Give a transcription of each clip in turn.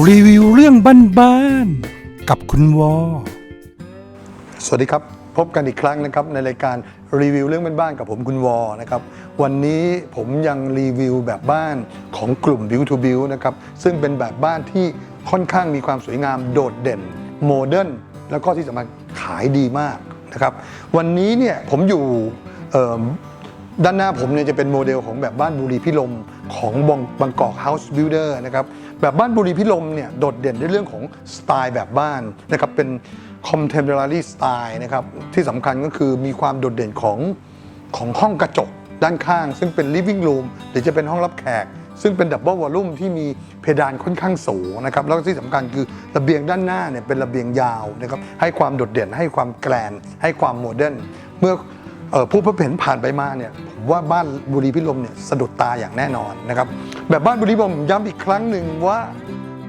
รีวิวเรื่องบ้านๆกับคุณวอ สวัสดีครับ พบกันอีกครั้งนะครับในรายการรีวิวเรื่องบ้านๆกับผมคุณวอนะครับวันนี้ผมยังรีวิวแบบบ้านของกลุ่ม Build to Build นะครับซึ่งเป็นแบบบ้านที่ค่อนข้างมีความสวยงามโดดเด่นโมเดิร์นแล้วก็ที่สำคัญขายดีมากนะครับวันนี้เนี่ยผมอยู่ ด้านหน้าผมเนี่ยจะเป็นโมเดลของแบบบ้านบุรีพิลมของบางบางกอกเฮาส์บิลดเออร์นะครับแบบบ้านบุรีพิลมเนี่ยโดดเด่นในเรื่องของสไตล์แบบบ้านนะครับเป็น contemporary style นะครับที่สำคัญก็คือมีความโดดเด่นของของห้องกระจกด้านข้าง ซึ่งเป็น living room หรือจะเป็นห้องรับแขก ซึ่งเป็นดับเบิลวอลลุ่มที่มีเพดานค่อนข้างสูงนะครับแล้วก็ที่สำคัญคือระเบียงด้านหน้าเนี่ยเป็นระเบียงยาวนะครับให้ความโดดเด่นให้ความแกรนให้ความโมเดิร์นเมื่อ ผู้พบเห็นผ่านไปมาเนี่ยผมว่าบ้านบุรีพิลมเนี่ยสะดุดตาอย่างแน่นอนนะครับแบบบ้านบุรีพิลมย้ำอีกครั้งหนึ่งว่า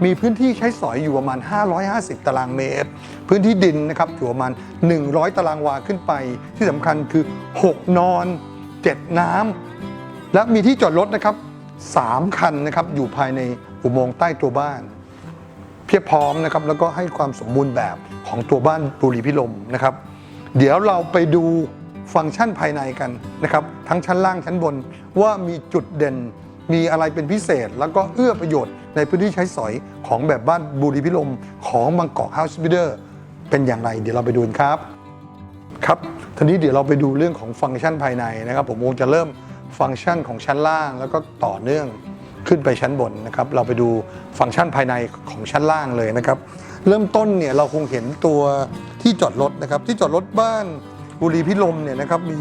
มีพื้นที่ใช้สอยอยู่ประมาณ 550 ตารางเมตร พื้นที่ดินนะครับอยู่ประมาณ 100 ตารางวาขึ้นไป ที่สำคัญคือ 6 นอน 7 น้ำและมีที่จอดรถนะครับ 3 คันนะครับอยู่ภายในอุโมงค์ใต้ตัวบ้าน เพียบพร้อมนะครับแล้วก็ให้ความสมบูรณ์แบบของตัวบ้านบุรีพิลมนะครับ เดี๋ยวเราไปดู ฟังก์ชันภายในกันนะครับทั้งชั้นล่างชั้นบนว่ามีจุดเด่น มีอะไรเป็นพิเศษ แล้วก็เอื้อประโยชน์ในพื้นที่ใช้สอยของแบบบ้านบุรีพิลมของบางกอกเฮาส์บิเดอร์เป็นอย่างไร เดี๋ยวเราไปดูกันครับครับทีนี้เดี๋ยวเราไปดูเรื่องของฟังก์ชันภายในนะครับ ผมคงจะเริ่มฟังก์ชันของชั้นล่างแล้วก็ต่อเนื่องขึ้นไปชั้นบนนะครับ เราไปดูฟังก์ชันภายในของชั้นล่างเลยนะครับ เริ่มต้นเนี่ยเราคงเห็นตัวที่จอดรถนะครับ ที่จอดรถบ้าน บุรีพิลมเนี่ยนะครับมี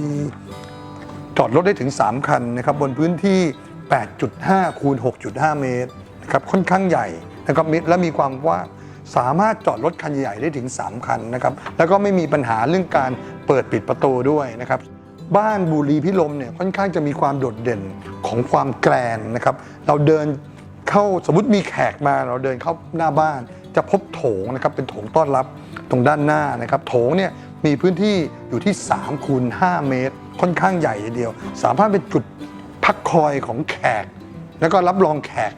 จอดรถได้ถึง 3 คันนะครับบนพื้นที่ 8.5 คูณ 6.5 เมตรนะครับค่อนข้างใหญ่นะครับมิและมีความกว่างสามารถจอดรถคันใหญ่ได้ถึง 3 คันนะครับแล้วก็ไม่มีปัญหาเรื่องการเปิดปิดประตูด้วยนะครับบ้านบุรีพิลมเนี่ยค่อนข้างจะมีความโดดเด่นของความแกรนนะครับเราเดินเข้าสมมติมีแขกมาเราเดินเข้าหน้าบ้านจะพบโถงนะครับเป็นโถงต้อนรับตรงด้านหน้านะครับโถงเนี่ย มีพื้นที่อยู่ที่3คูณ5เมตร ค่อนข้างใหญ่เดียว สามารถเป็นจุดพักคอยของแขก แล้วก็รับรองแขก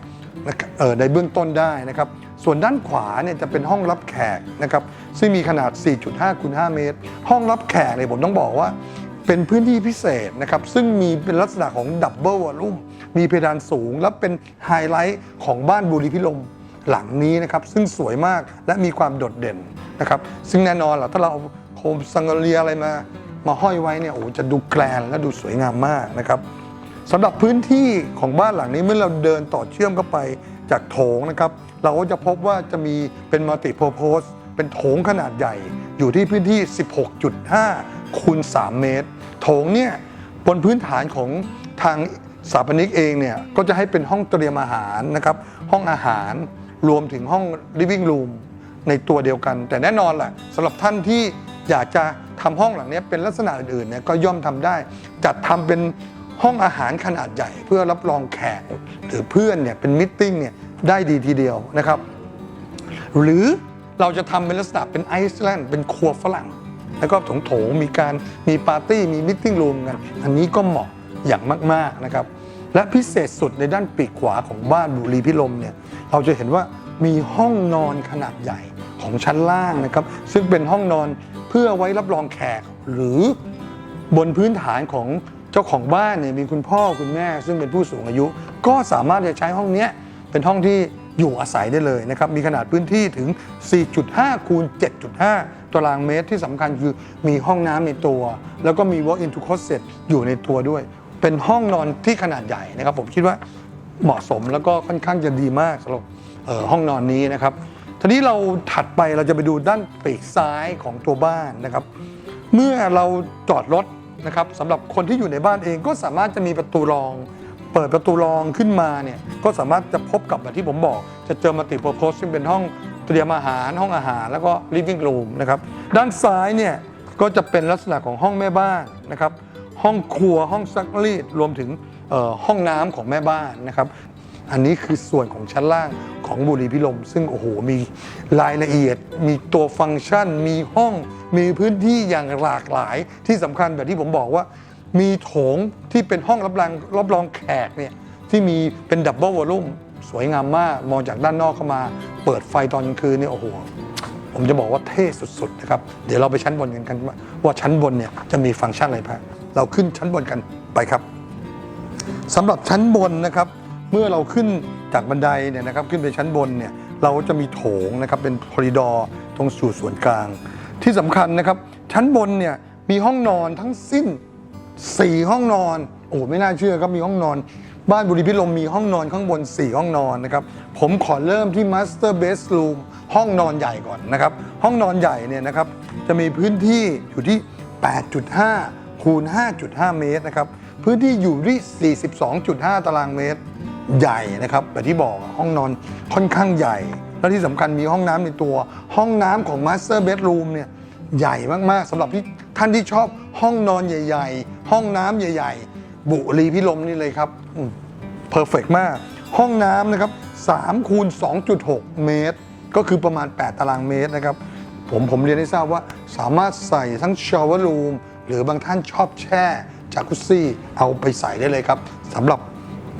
ในเบื้องต้นได้นะครับ ส่วนด้านขวาเนี่ยจะเป็นห้องรับแขกนะครับซึ่งมีขนาด 4.5คูณ5เมตร ห้องรับแขกเนี่ยผมต้องบอกว่าเป็นพื้นที่พิเศษนะครับ ซึ่งมีเป็นลักษณะของดับเบิลวอลลุ่มมีเพดานสูง และเป็นไฮไลท์ของบ้านบุรีพิลมหลังนี้นะครับ ซึ่งสวยมากและมีความโดดเด่นนะครับ ซึ่งแน่นอนแหละถ้าเรา มสังกะเลียอะไรมา มาห้อยไว้เนี่ยโอ้จะดูแกรนและดูสวยงามมากนะครับสำหรับพื้นที่ของบ้านหลังนี้เมื่อเราเดินต่อเชื่อมเข้าไปจากโถงนะครับ เราก็จะพบว่าจะมีเป็นมัลติ p u r p o s e เป็นโถงขนาดใหญ่ อยู่ที่พื้นที่ 16.5 คูณ 3 เมตร โถงเนี่ยบนพื้นฐานของทางสถาปนิกเองเนี่ยก็จะให้เป็นห้องเตรียมอาหารนะครับ ห้องอาหารรวมถึงห้อง living room ในตัวเดียวกัน แต่แน่นอนแหละสำหรับท่านที่ อยากจะทำห้องหลังนี้เป็นลักษณะอื่นๆเนี่ยก็ย่อมทำได้ จัดทำเป็นห้องอาหารขนาดใหญ่ เพื่อรับรองแขกหรือเพื่อนเนี่ยเป็นมิทติ้งเนี่ยได้ดีทีเดียวนะครับ หรือเราจะทำเป็นลักษณะเป็นไอซ์แลนด์เป็นครัวฝรั่ง แล้วก็โถงๆมีการมีปาร์ตี้มีมิทติ้งรูมกัน อันนี้ก็เหมาะอย่างมากๆนะครับและพิเศษสุดในด้านปีกขวาของบ้านบุรีพิลมเนี่ยเราจะเห็นว่ามีห้องนอนขนาดใหญ่ของชั้นล่างนะครับ ซึ่งเป็นห้องนอน พื่อไว้รับรองแขกหรือบนพื้นฐานของเจ้าของบ้านเนี่ยมีคุณพ่อคุณแม่ ซึ่งเป็นผู้สูงอายุ ก็สามารถจะใช้ห้องนี้เป็นห้องที่อยู่อาศัยได้เลยนะครับ มีขนาดพื้นที่ถึง 4.5 คูณ 7.5 ตารางเมตรที่สำคัญคือมีห้องน้ำในตัว แล้วก็มี walk-in to closet อยู่ในตัวด้วย เป็นห้องนอนที่ขนาดใหญ่นะครับ ผมคิดว่าเหมาะสมแล้วก็ค่อนข้างจะดีมากสำหรับห้องนอนนี้นะครับ ทีนี้เราถัดไปเราจะไปดูด้านปีกซ้ายของตัวบ้านนะครับ เมื่อเราจอดรถนะครับสำหรับคนที่อยู่ในบ้านเองก็สามารถจะมีประตูรอง เปิดประตูรองขึ้นมาเนี่ยก็สามารถจะพบกับแบบที่ผมบอก จะเจอมัลติเพรโพสซึ่งเป็นห้องเตรียมอาหารห้องอาหารแล้วก็ living room นะครับด้านซ้ายเนี่ยก็จะเป็นลักษณะของห้องแม่บ้านนะครับ ห้องครัวห้องซักรีดรวมถึงห้องน้ำของแม่บ้านนะครับ อันนี้คือส่วนของชั้นล่าง ของบุรีพิลมซึ่งโอ้โหมีรายละเอียด มีตัวฟังก์ชัน มีห้อง มีพื้นที่อย่างหลากหลาย ที่สำคัญแบบที่ผมบอกว่า มีโถงที่เป็นห้องรับรองรับรองแขกเนี่ยที่มีเป็นดับเบิลวอลลุ่มสวยงามมาก มองจากด้านนอกเข้ามา เปิดไฟตอนกลางคืนเนี่ยโอ้โหผมจะบอกว่าเท่สุดๆนะครับเดี๋ยวเราไปชั้นบนกันกันว่าชั้นบนเนี่ยจะมีฟังก์ชันอะไรบ้างเราขึ้นชั้นบนกันไปครับสำหรับชั้นบนนะครับ เมื่อเราขึ้นจากบันไดเนี่ยนะครับขึ้นไปชั้นบนเนี่ยเราจะมีโถงนะครับเป็นคอริดอร์ตรงสู่ส่วนกลาง ที่สำคัญนะครับชั้นบนเนี่ยมีห้องนอนทั้งสิ้น 4 ห้องนอน โอ้ไม่น่าเชื่อครับมีห้องนอน บ้านบุรีพิรมมีห้องนอนข้างบน 4 ห้องนอนนะครับผมขอเริ่มที่ Master Bedroom ห้องนอนใหญ่ก่อนนะครับห้องนอนใหญ่เนี่ยนะครับจะมีพื้นที่อยู่ที่ 8.5คูณ5.5 เมตรนะครับพื้นที่อยู่ที่ 42.5 ตารางเมตร ใหญ่นะครับแบบที่บอกห้องนอนค่อนข้างใหญ่ และที่สำคัญมีห้องน้ำในตัวห้องน้ำของ Master Bedroom เนี่ยใหญ่มากๆสำหรับที่ท่านที่ชอบห้องนอนใหญ่ ๆ ห้องน้ำใหญ่ ๆ บุรีพิลมนี่เลยครับเพอร์เฟกมาก ห้องน้ำนะครับ3คูณ2.6 เมตร ก็คือประมาณ 8 ตารางเมตรนะครับผมผมเรียนให้ทราบว่าสามารถใส่ทั้งชาวร์รูมหรือบางท่านชอบแช่จากุซี่เอาไปใส่ได้เลยครับสำหรับ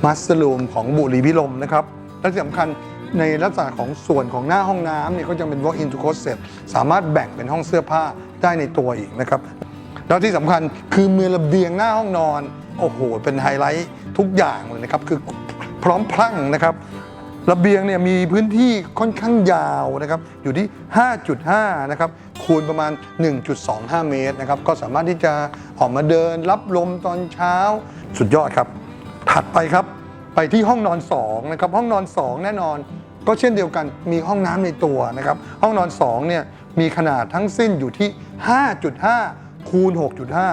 มาสเตลูมของบุรีพิลมนะครับและที่สำคัญในลักษณะของส่วนของหน้าห้องน้ำเนี่ยก็จะเป็น walk in to closet สามารถแบ่งเป็นห้องเสื้อผ้าได้ในตัวอีกนะครับแล้วที่สำคัญคือมีระเบียงหน้าห้องนอน โอ้โห เป็นไฮไลท์ทุกอย่างเลยนะครับ คือพร้อมพรั่งนะครับ ระเบียงเนี่ยมีพื้นที่ค่อนข้างยาวนะครับ อยู่ที่ 5.5 นะครับ คูณประมาณ 1.25 เมตรนะครับ ก็สามารถที่จะออกมาเดินรับลมตอนเช้า สุดยอดครับ ถัดไปครับ ไปที่ห้องนอน2นะครับห้องนอน 2 แน่นอน ก็เช่นเดียวกันมีห้องน้ำในตัวนะครับห้องนอน2เนี่ยมีขนาดทั้งสิ้นอยู่ที่ 5.5 คูณ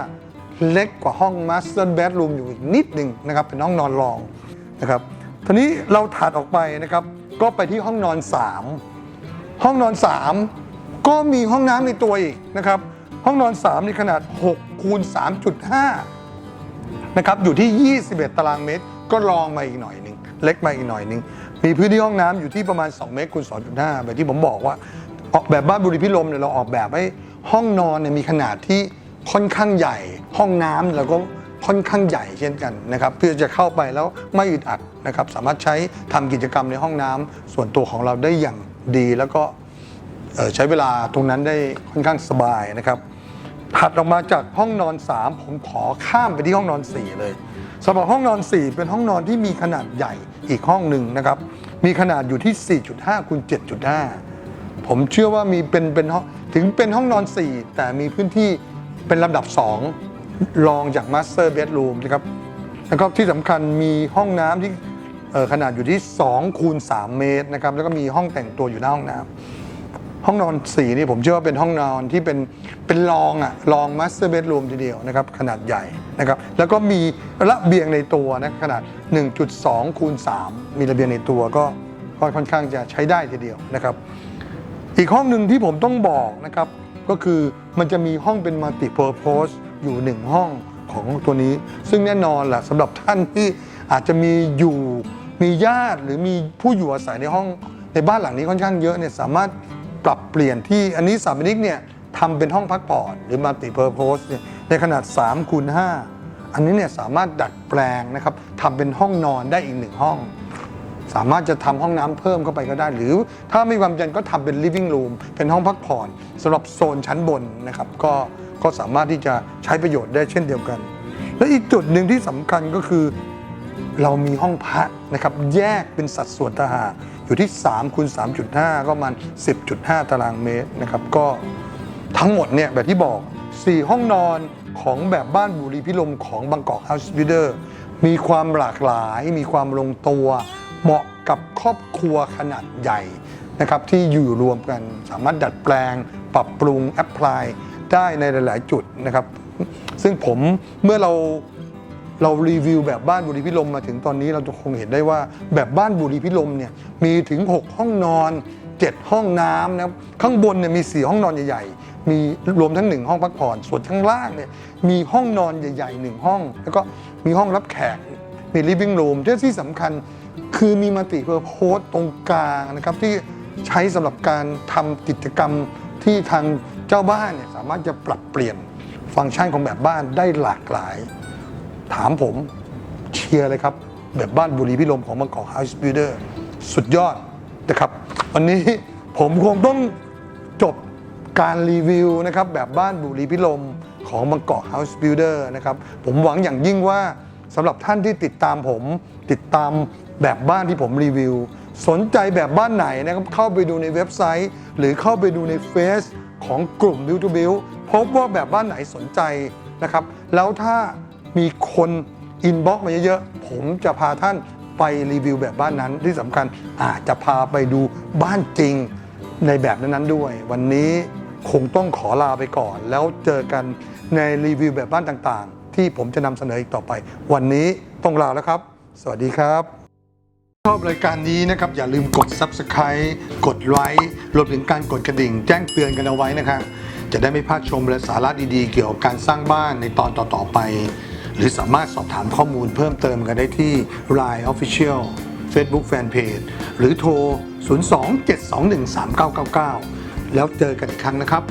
6.5 เล็กกว่าห้อง Master Bedroom อยู่อีกนิดหนึ่งนะครับเป็นห้องนอนรองนะครับทีนี้เราถัดออกไปนะครับก็ไปที่ห้องนอน 3 ห้องนอน 3 ก็มีห้องน้ำในตัวอีกนะครับห้องนอน3ในขนาด6คูณ3.5 นะครับอยู่ที่ 21 ตารางเมตร ก็รองมาอีกหน่อยหนึ่งเล็กมาอีกหน่อยหนึ่งมีพื้นที่ห้องน้ำอยู่ที่ประมาณ 2 เมตรคูณ2.5แบบที่ผมบอกว่า ออกแบบบ้านบุรีพิรมเนี่ยเราออกแบบให้ห้องนอนเนี่ยมีขนาดที่ค่อนข้างใหญ่ ห้องน้ำเราก็ค่อนข้างใหญ่เช่นกันนะครับเพื่อจะเข้าไปแล้วไม่อึดอัดนะครับสามารถใช้ทำกิจกรรมในห้องน้ำส่วนตัวของเราได้อย่างดีแล้วก็ใช้เวลาตรงนั้นได้ค่อนข้างสบายนะครับ ถัดออกมาจากห้องนอน 3 ผมขอข้ามไปที่ห้องนอน 4 เลยสำหรับห้องนอน 4 เป็นห้องนอนที่มีขนาดใหญ่อีกห้องหนึ่งนะครับ มีขนาดอยู่ที่ 4.5คูณ7.5 ผมเชื่อว่ามีเป็นเป็นถึงเป็นห้องนอน 4 แต่มีพื้นที่เป็นลำดับ 2 รองจากมาสเตอร์เบดรูมนะครับแล้วก็ที่สำคัญมีห้องน้ำที่ขนาดอยู่ที่2คูณ3เมตรนะครับแล้วก็มีห้องแต่งตัวอยู่หน้าห้องน้ำ ห้องนอนสีนี่ผมเชื่อว่าเป็นห้องนอนที่เป็นเป็นรองอะรองมาสเตอร์เบดรูมทีเดียวนะครับขนาดใหญ่นะครับแล้วก็มีระเบียงในตัวนะขนาด 1.2คูณ3มีระเบียงในตัวก็ค่อนข้างจะใช้ได้ทีเดียวนะครับ อีกห้องหนึ่งที่ผมต้องบอกนะครับก็คือมันจะมีห้องเป็นมัลติเพอร์โพสอยู่หนึ่งห้องของตัวนี้ ซึ่งแน่นอนแหละสำหรับท่านที่อาจจะมีอยู่มีญาติหรือมีผู้อยู่อาศัยในห้องในบ้านหลังนี้ค่อนข้างเยอะเนี่ยสามารถ ปรับเปลี่ยนที่อันนี้สามนิกเนี่ยทำเป็นห้องพักผ่อนหรือมัลติเพอร์โพสเนี่ยในขนาด3คูณ5อันนี้เนี่ยสามารถดัดแปลงนะครับทำเป็นห้องนอนได้อีกหนึ่งห้อง สามารถจะทำห้องน้ำเพิ่มเข้าไปก็ได้ หรือถ้าไม่มีความจำเป็นก็ทำเป็น living room เป็นห้องพักผ่อนสำหรับโซนชั้นบนนะครับก็ก็สามารถที่จะใช้ประโยชน์ได้เช่นเดียวกัน และอีกจุดหนึ่งที่สำคัญก็คือเรามีห้องพักนะครับแยกเป็นสัดส่วนต่างหาก อยู่ที่3คูณ3.5 ก็ประมาณ 10.5 ตารางเมตรนะครับก็ทั้งหมดเนี่ยแบบที่บอก 4 ห้องนอนของแบบบ้านบุรีพิลมของบางกอกเฮาส์บิเดอร์มีความหลากหลายมีความลงตัว เหมาะกับครอบครัวขนาดใหญ่นะครับที่อยู่รวมกันสามารถดัดแปลง ปรับปรุงแอพพลายได้ในหลาย ๆ จุดนะครับ ซึ่งผมเมื่อเรา เรารีวิวแบบบ้านบุรีพิลมมาถึงตอนนี้เราจะคงเห็นได้ว่าแบบบ้านบุรีพิลมเนี่ยมีถึง 6 ห้องนอน 7 ห้องน้ำนะครับข้างบนเนี่ยมี 4 ห้องนอนใหญ่ๆ มีรวมทั้ง 1 ห้องพักผ่อนส่วนข้างล่างเนี่ยมีห้องนอนใหญ่ๆ 1 ห้อง แล้วก็มีห้องรับแขกมี living room ที่ที่สำคัญคือมีมัลติเพอร์โพสตรงกลางนะครับที่ใช้สำหรับการทำกิจกรรมที่ทางเจ้าบ้านเนี่ยสามารถจะปรับเปลี่ยนฟังก์ชันของแบบบ้านได้หลากหลาย ถามผมเชียร์เลยครับ แบบบ้านบุรีพิลมของบางกอกเฮาส์บิลเดอร์สุดยอดนะครับ วันนี้ผมคงต้องจบการรีวิวนะครับแบบบ้านบุรีพิลมของบางกอก House Builder นะครับ ผมหวังอย่างยิ่งว่าสำหรับท่านที่ติดตามผมติดตามแบบบ้านที่ผมรีวิว สนใจแบบบ้านไหนนะครับเข้าไปดูในเว็บไซต์ หรือเข้าไปดูในเฟซของกลุ่ม Build to Build พบว่าแบบบ้านไหนสนใจนะครับ แล้วถ้า มีคนอินบ็อกมาเยอะๆ ผมจะพาท่านไปรีวิวแบบบ้านนั้น ที่สำคัญอาจจะพาไปดูบ้านจริงในแบบนั้นๆด้วย วันนี้คงต้องขอลาไปก่อน แล้วเจอกันในรีวิวแบบบ้านต่างๆ ที่ผมจะนำเสนออีกต่อไป วันนี้ต้องลาแล้วครับ สวัสดีครับชอบรายการนี้นะครับ อย่าลืมกด Subscribe กดไลค์รวมถึงการกดกระดิ่ง แจ้งเตือนกันเอาไว้นะครับจะได้ไม่พลาดชมและสาระดีๆ เกี่ยวกับการสร้างบ้านในตอนต่อๆไป หรือสามารถสอบถามข้อมูลเพิ่มเติมกันได้ที่ Line Official Facebook Fanpage หรือโทร 02-721-3999 แล้วเจอกันอีกครั้งนะครับ